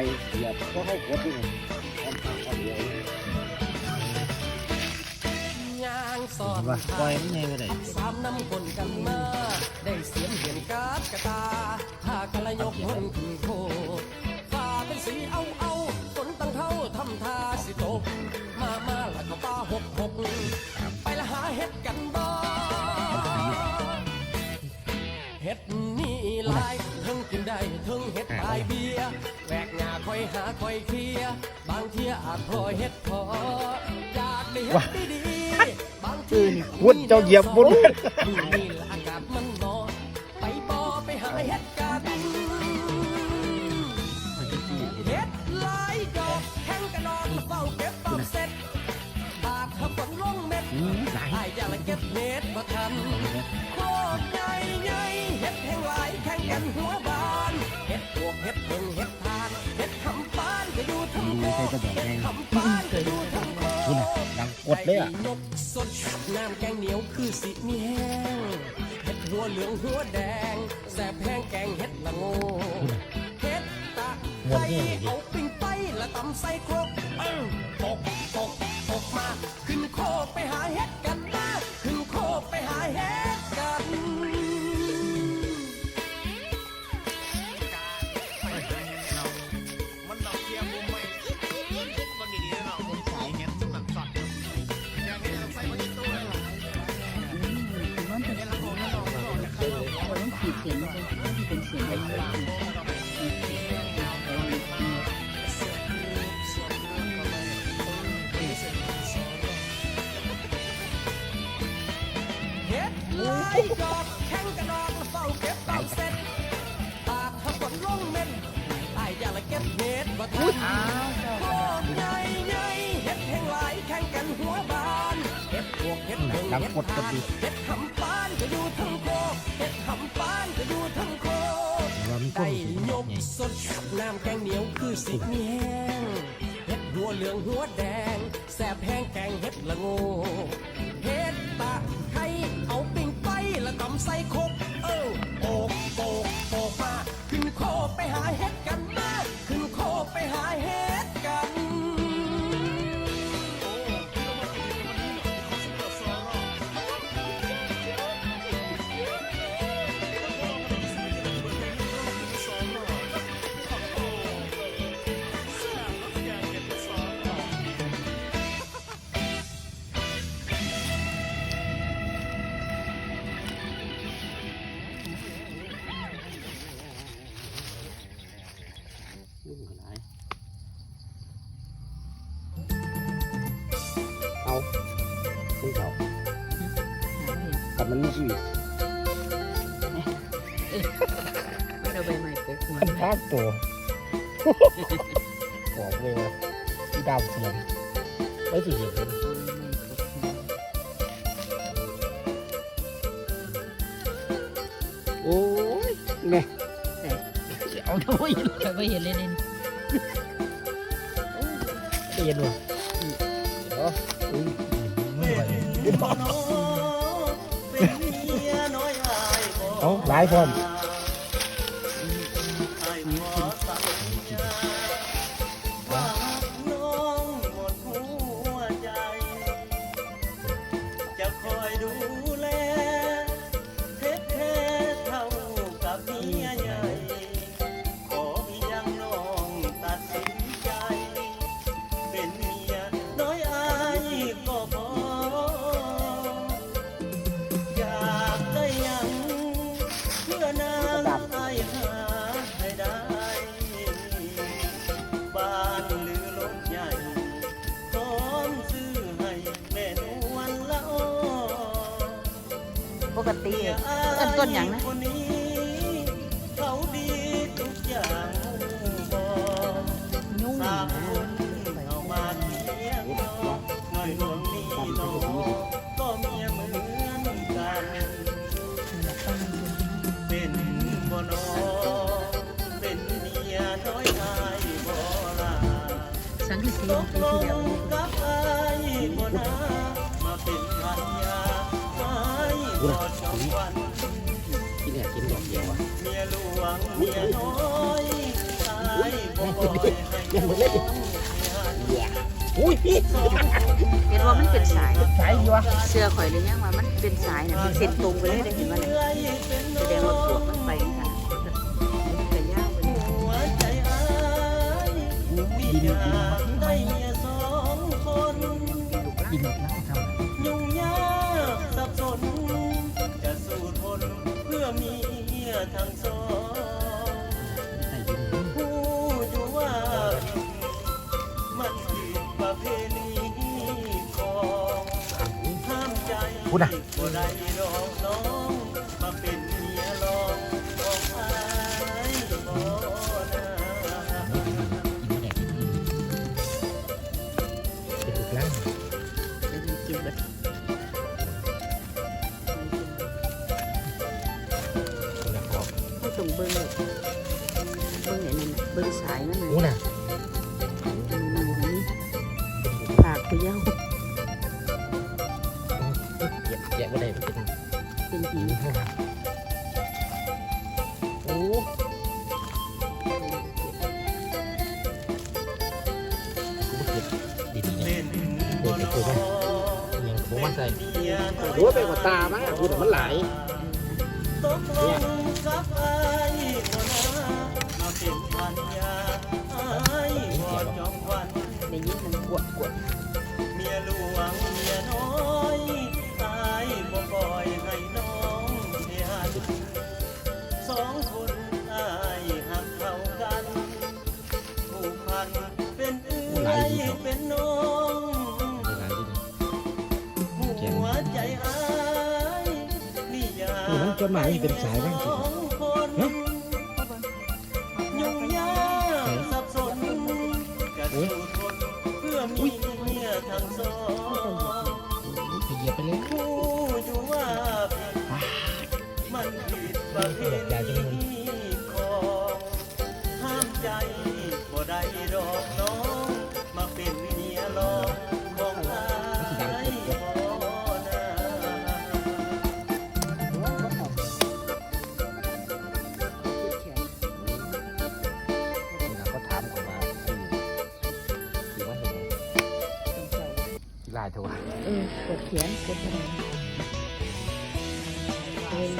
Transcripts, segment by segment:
ไปเหยียบก็เข้กดด้วยทำทางคนเดียวย่างสอดว่าปล่อยมันไงบ่ได้สามน้ำคนกันมาได้เสียงเหียนกาดกระตาถ้ากระยกหุ่นขึ้นโคฟ้าเป็นสีเอาเอาฝนตั้งเท่าทำท่าสิตกมามาแล้วก็ป้าหกหกไปละหาเห็ดกัน หน้าคอยหาคอยเคลียร์บางเที่ยอาจพลอยเห็ดพออยากได้เห็ดดีๆบางทีวุ้นเจ้าเหยียบวุ้นดูนี่ละอากาศมันร้อนไปบ่อไปหาเห็ดกันเห็ดหลายดอกแห้งกระดอนเฝ้าเก็บเฝ้าเสร็จบาดถ้าฝนลงเม็ดอืมหลายไอ้ยาละเก็บเม็ดบ่ทัน ทั้งโคเห็ดทำปานก็อยู่ทั้งโคคุณน่ะดังกดเลยอะไนกสดน้ำแกงเหนียวคือสิมีแห้งเห็ดหัวเหลืองหัวแดงแสบแห้งแกงเห็ดละโงเห็ดตะไคร้เอาปิ้งไปละตำใส่ครกเอ้าตกตกตกมา ขึ้นโคกไปหาเห็ดกันนะขึ้น ยดอกแข่งกระดองเฝ้าเก็บเฝ้าเสร็จปากถ้าฝนลงเม็ดไอ้ยาละเก็บเห็ดบ่ทันโคกใหญ่ใหญ่เฮ็ดแห่งหลายแข่งกันหัวบานเฮ็ดพวกเฮ็ดเพิ่งดังเฮ็ดกดก็ทานดีเฮ็ดทำปานก็อยู่ทั้งโคเฮ็ดทำปานก็อยู่ทั้งโคกว่ามันต้ได้องยกสดน้ำแกงเหนียวคือสิมีแห้งเฮ็ดหัวเหลืองหัวแดงแสบแห้งแกงเฮ็ดละโงเฮ็ด ใส่คบเออโอกโอกโอกมา ขึ้นโคไปหาเฮ็ด แต่มันมีชีวิตเราใบใหม่ไปควรมันพากตัวบอกเลยว่าที่ดาวเสียงไม่สิเห็นเลยโอ้ยแม่เอาด้วยเราไปเห็นเลยนี่เห็นว่ะเดี๋ยว เอาหลายพร้อม ต้นอยังนะ ยกินดอกเดียวอ่เมียหลวงเมียน้อยตายบยังหมดเลยอุ้ยพี่เห็นว่ามันเป็นสาย สายอยู่วะเสื้อข่อยเลยยังว่ามันเป็นสายน่ะมันเส้นตรงไปเลยได้เห็นว่าเนี่ยแสดงว่าปวกมันไปค่ะมันก็ยาวไปเลยหัวใจอ้ายมีอยากได้เมียสองคนกินน้ำทำยุ่งยากสับสนจะสู้ทนเพื่อมีทางสอง คนละครอบเขาต้องเบิ้งเบิ้งอย่างนั้นน่ะเบิ้งสายนั่นอู้น่ะน่ะมันบ่มีปากคือยาว นบ่นอยังโค้งมันใส่เมียน้อยโอ้ไปกว่าตามั้งกูแต่มันหลายตกลงกับอายบ่นามาเป็นพันยาอายบ่จองวันได้ยินมันกวดกวดเมียหลวงเมียน้อยอายบ่ปล่อยให้น้องเสียหันสองคนอายหักเท่ากันผูกพันเป็นเอื้อยเป็นน้องหลาย ดีนี่หัวใจอายนี่อยากเออมันจดหมายนี่เป็นสายบ้างสิสองคนยุ่งยากสับสนกระสู้ทนเพื่อมีเมียทั้งสองไปเหยียบไปเลยผู้อยู่ว่ามันผิดประเพณี เขียนกดอะไรเออ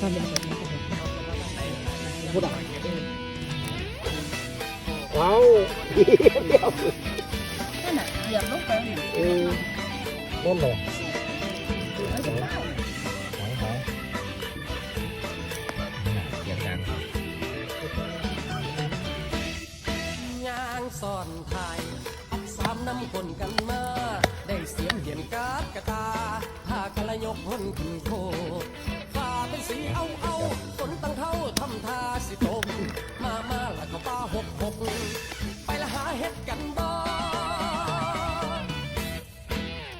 ตอนเป็นแบบนี้พูดอะว้าวเดี๋ยวนั่นน่ะเหยียบลงไปน่ะเออนั่นเลยเออจะเล่าหายหายเสียงดังยางซ่อนไทยอักสามน้ำคนกัน กาดกระตาพากันละยกพ้นขึ้นโคฟ้าเป็นสีเอาเอาฝนตั้งเท่าทำท่าสิตกมามาแล้วก็ป้าหกหกไปละหาเห็ดกันบ่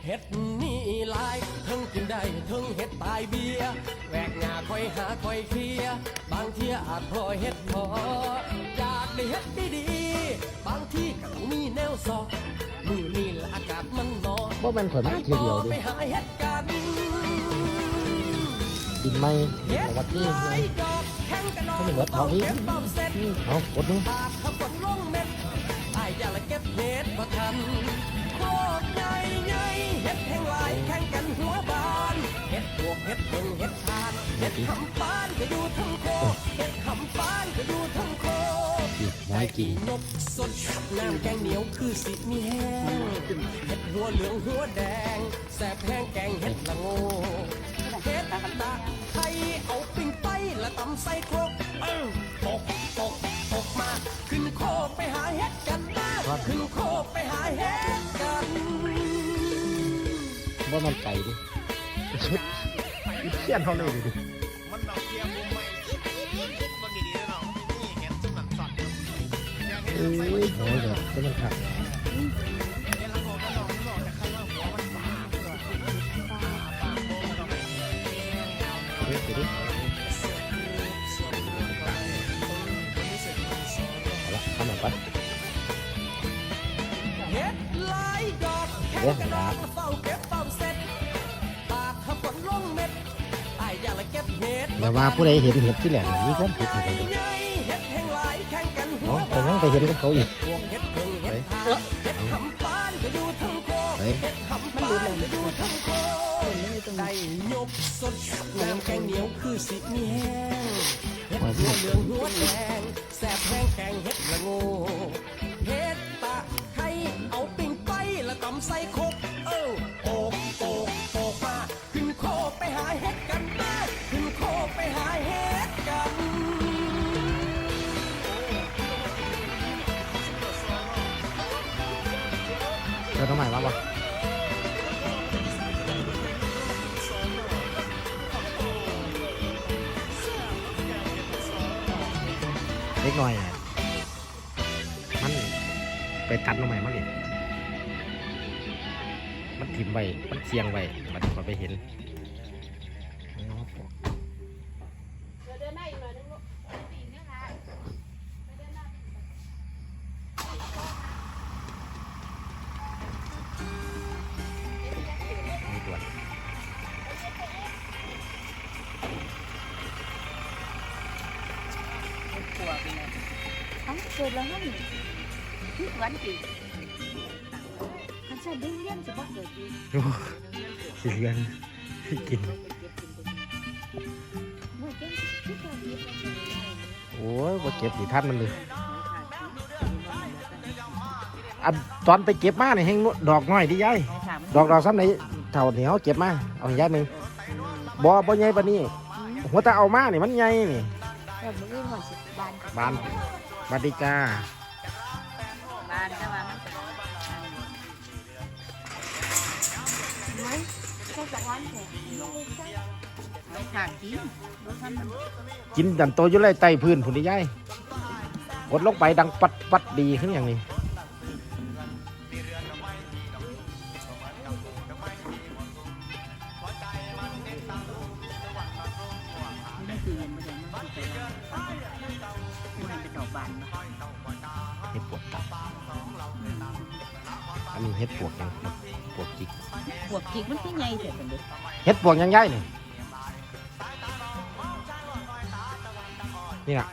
เห็ดนี่หลายทั้งกินได้ทั้งเห็ดตายเบียแหวกหน้าคอยหาคอยเคลียบางเที่ยอาจพลอยเห็ดพออยากได้เห็ดดีๆบางที่ก็ต้องมีแนวสอบมือนี่ละอากาศมัน ร้อนว่ามันข่อยมาทีเดียวไปดิหาเดิกินไม่วัดนี่หลายดอกแข่งกันดอกให้มันวัดเท่านี้เก็บต้อมเสร็จเอากดนึงปากขับฝนลงเม็ดไอ้ายอย่าละเห็ดคตรใหญ่ใหญ่เห็ดแห่งหลายแข่งกันหัวบานเห็ดบวกดเพ่งเห็ดทานเห็ดหำปานก็อยู่ทั้งโคเห็ดหำปานก็อยู่ทั้งโค นน้อยกินนกสดน้ำแกงเหนียวคือสิมีแห้งเห็ดหัวเหลืองหัวแดง แสบแห้งแกงเห็ดละโงเห็ดตะไคร้เอาปิ้งไปละตำใส่ครกเออตกตกตกมา ขึ้นโคกไปหาเห็ดกันมาขึ้นโคกไปหาเห็ดกันว่ามันไก่ดิเชี่ยนเขาเลยดิ โอ้ยเดี๋ยวจะมันขัดเห็นแล้วก็น้องน้องจะใครว่าหัวมันฟ้าปากปากโบมันออกไปเฮ้ยเดี๋ยวดิเอาละทำหยปะเห็ดหลายดอกแค่กระดอกเฝ้าเก็บเฝ้าเสร็จปากถ้าฝนลงเม็ดไอ้อย่าละเก็บเห็ดแต่ว่าผู้ใดเห็นเห็ดที่แหลมนี่ก็ผิดเหมือนกัน ยแข่งกันหัวบยังไปเห็นกับเขาอีกพวกเฮ็ดเพิ่งเฮ็ดทาเฮ็ดทำปานก็อยู่ทั้งโคกเฮ้ยเฮ็ดทำปานก็อยู่ทั้งโคกได้ยกสดน้ำแกงเหนียวคือสิมีแห้งเฮ็ดหัวเหลืองหัวแดงแซ่บแห้งแกงเฮ็ดละโงเฮ็ดตะไคร้เอาปิ้งไปแล้วตำใส่ค เล็กน้อยอะมันไปตัดทำไมมันอีกมันถิ่มไว้ มันเสียงไว้มันก็ไปเห็น ปวกเลยทั้งเกิดแล้วนั่นทุกวันจีคันใส่เดือนจะบ่เกิดจีสิเรียนกินเมื่อเจ้าที่เราเรียนมาจะได้โอ้ยว่าเก็บดีท่านมันเลยอันตอนไปเก็บมาเนี่ยแห้งดอกน้อยดิยายดอกดอกซ้ำไหนเท่าเหนียวเก็บมาเอาให้ยายหนึ่งบ่บ่ใหญ่ปานนี้หัวตาเอามานี่มันใหญ่นี่ แต่เมื่อกี้มันสิบานบานบานดีจ้าบานแต่ว่ามันไม่แค่สองวันแค่ไม่ขาดกินรถทำมันกินดันโตอยู่ไรไต้พื้นผุนดิยายกดลงไปดังปัดปัดดีขึ้นอย่างนี้ เห็ดปวกยังปวกจิกพวกจิกมันที่ไงเถอะเป็นเด็กเห็ดปวกยังยายนี่นี่นะ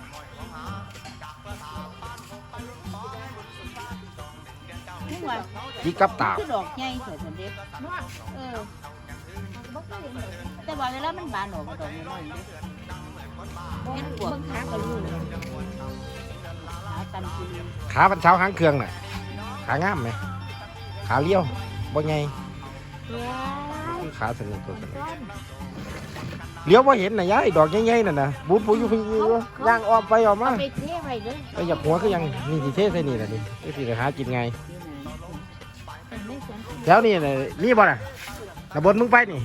ทุกวันจิกกับตาบคือดอกใหญ่เถอะเป็นเด็กเออแต่ว่าเวลามันบานออกมาดอกน้อยๆเด็กเห็นพวกขาก็รู้ขาตันกินขาพันเช้าหางเครื่องน่ะขางามไหม ขาเลี้ยวบ่ไงว้ายขาสนิทตัวกันเลี้ยวบ่เห็นน่ะยายดอกใหญ่ๆนั่นน่ะบุญปุยอยู่พี่อยู่ย่างออมไปออกมาเอาไปเทไว้เลยไปหยับหัวคือยังนี่สิเทใส่นี่น่ะนี่นี่สิได้หากินไงไม่สนแถวนี้น่ะมีบ่น่ะระบนมึงไปนี่ม